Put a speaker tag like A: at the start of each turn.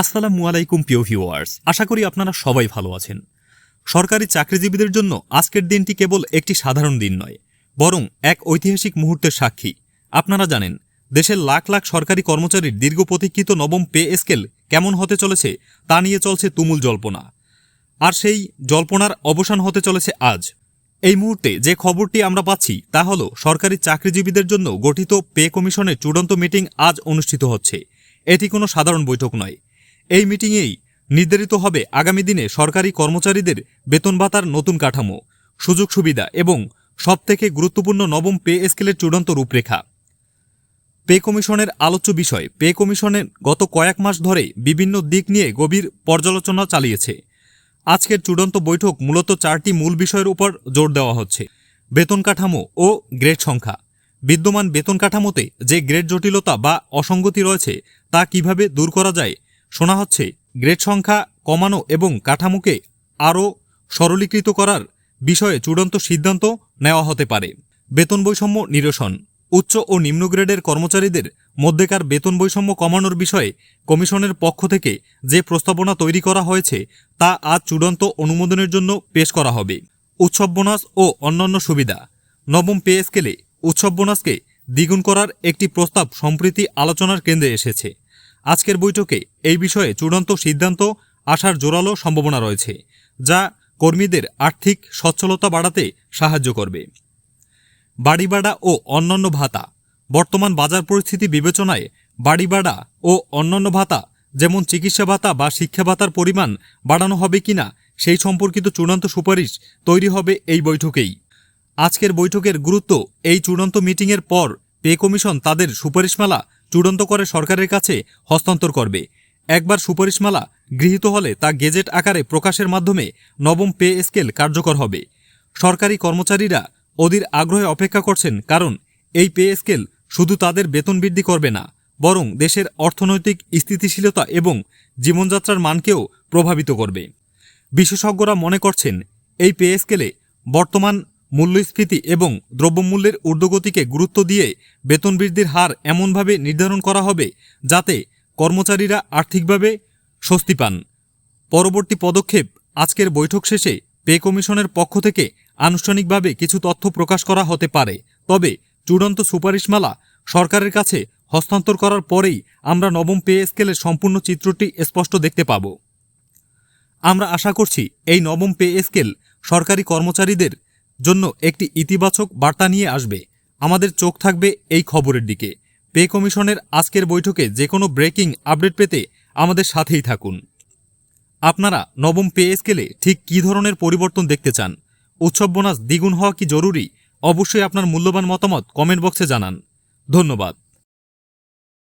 A: আসসালামু আলাইকুম, প্রিয় ভিউয়ার্স। আশা করি আপনারা সবাই ভালো আছেন। সরকারি চাকরিজীবীদের জন্য আজকের দিনটি কেবল একটি সাধারণ দিন নয়, বরং এক ঐতিহাসিক মুহূর্তের সাক্ষী। আপনারা জানেন, দেশের লাখ লাখ সরকারি কর্মচারীর দীর্ঘ প্রতীক্ষিত নবম পে স্কেল কেমন হতে চলেছে তা নিয়ে চলছে তুমুল জল্পনা। আর সেই জল্পনার অবসান হতে চলেছে আজ। এই মুহূর্তে যে খবরটি আমরা পাচ্ছি তা হল, সরকারি চাকরিজীবীদের জন্য গঠিত পে কমিশনের চূড়ান্ত মিটিং আজ অনুষ্ঠিত হচ্ছে। এটি কোনো সাধারণ বৈঠক নয় এই মিটিংয়েই নির্ধারিত হবে আগামী দিনে সরকারি কর্মচারীদের বেতন ভাতার নতুন কাঠামো, সুযোগ সুবিধা এবং সবথেকে গুরুত্বপূর্ণ নবম পে স্কেলের চূড়ান্ত রূপরেখা। পে কমিশনের আলোচ্য বিষয়, পে কমিশনের গত কয়েক মাস ধরে বিভিন্ন দিক নিয়ে গভীর পর্যালোচনা চালিয়েছে। আজকের চূড়ান্ত বৈঠক মূলত চারটি মূল বিষয়ের উপর জোর দেওয়া হচ্ছে। বেতন কাঠামো ও গ্রেড সংখ্যা। বিদ্যমান বেতন কাঠামোতে যে গ্রেড জটিলতা বা অসঙ্গতি রয়েছে তা কীভাবে দূর করা যায় শোনা হচ্ছে, গ্রেড সংখ্যা কমানো এবং কাঠামোকে আরও সরলীকৃত করার বিষয়ে চূড়ান্ত সিদ্ধান্ত নেওয়া হতে পারে। বেতন বৈষম্য নিরসন। উচ্চ ও নিম্ন গ্রেডের কর্মচারীদের মধ্যেকার বেতন বৈষম্য কমানোর বিষয়ে কমিশনের পক্ষ থেকে যে প্রস্তাবনা তৈরি করা হয়েছে, তা আজ চূড়ান্ত অনুমোদনের জন্য পেশ করা হবে। উৎসব বোনাস ও অন্যান্য সুবিধা। নবম পে স্কেলে উৎসব বোনাসকে দ্বিগুণ করার একটি প্রস্তাব সম্প্রতি আলোচনার কেন্দ্রে এসেছে। আজকের বৈঠকে এই বিষয়ে চূড়ান্ত সিদ্ধান্ত আসার জোরালো সম্ভাবনা রয়েছে, যা কর্মীদের আর্থিক সচ্ছলতা বাড়াতে সাহায্য করবে। বাড়ি ভাড়া ও অন্যান্য ভাতা, বর্তমান বাজার পরিস্থিতি বিবেচনায় বাড়ি ভাড়া ও অন্যান্য ভাতা, যেমন চিকিৎসা ভাতা বা শিক্ষা ভাতার পরিমাণ বাড়ানো হবে কিনা, সেই সম্পর্কিত চূড়ান্ত সুপারিশ তৈরি হবে এই বৈঠকেই। আজকের বৈঠকের গুরুত্ব এই চূড়ান্ত মিটিংয়ের পর পে কমিশন তাদের সুপারিশমালা চূড়ান্ত করে সরকারের কাছে হস্তান্তর করবে। একবার সুপারিশমালা গৃহীত হলে তা গেজেট আকারে প্রকাশের মাধ্যমে নবম পে স্কেল কার্যকর হবে। সরকারি কর্মচারীরা অধীর আগ্রহে অপেক্ষা করছেন কারণ এই পে স্কেল শুধু তাদের বেতন বৃদ্ধি করবে না, বরং দেশের অর্থনৈতিক স্থিতিশীলতা এবং জীবনযাত্রার মানকেও প্রভাবিত করবে। বিশেষজ্ঞরা মনে করছেন, এই পে স্কেলে বর্তমান মূল্যস্ফীতি এবং দ্রব্যমূল্যের ঊর্ধ্বগতিকে গুরুত্ব দিয়ে বেতন বৃদ্ধির হার এমনভাবে নির্ধারণ করা হবে যাতে কর্মচারীরা আর্থিকভাবে স্বস্তি পান। পরবর্তী পদক্ষেপ আজকের বৈঠক শেষে পে কমিশনের পক্ষ থেকে আনুষ্ঠানিকভাবে কিছু তথ্য প্রকাশ করা হতে পারে। তবে চূড়ান্ত সুপারিশমালা সরকারের কাছে হস্তান্তর করার পরেই আমরা নবম পে স্কেলের সম্পূর্ণ চিত্রটি স্পষ্ট দেখতে পাব। আমরা আশা করছি এই নবম পে স্কেল সরকারি কর্মচারীদের জন্য একটি ইতিবাচক বার্তা নিয়ে আসবে। আমাদের চোখ থাকবে এই খবরের দিকে। পে কমিশনের আজকের বৈঠকে যে কোনো ব্রেকিং আপডেট পেতে আমাদের সাথেই থাকুন। আপনারা নবম পে স্কেলে ঠিক কী ধরনের পরিবর্তন দেখতে চান? উৎসব বোনাস দ্বিগুণ হওয়া কি জরুরি? অবশ্যই আপনার মূল্যবান মতামত কমেন্ট বক্সে জানান। ধন্যবাদ।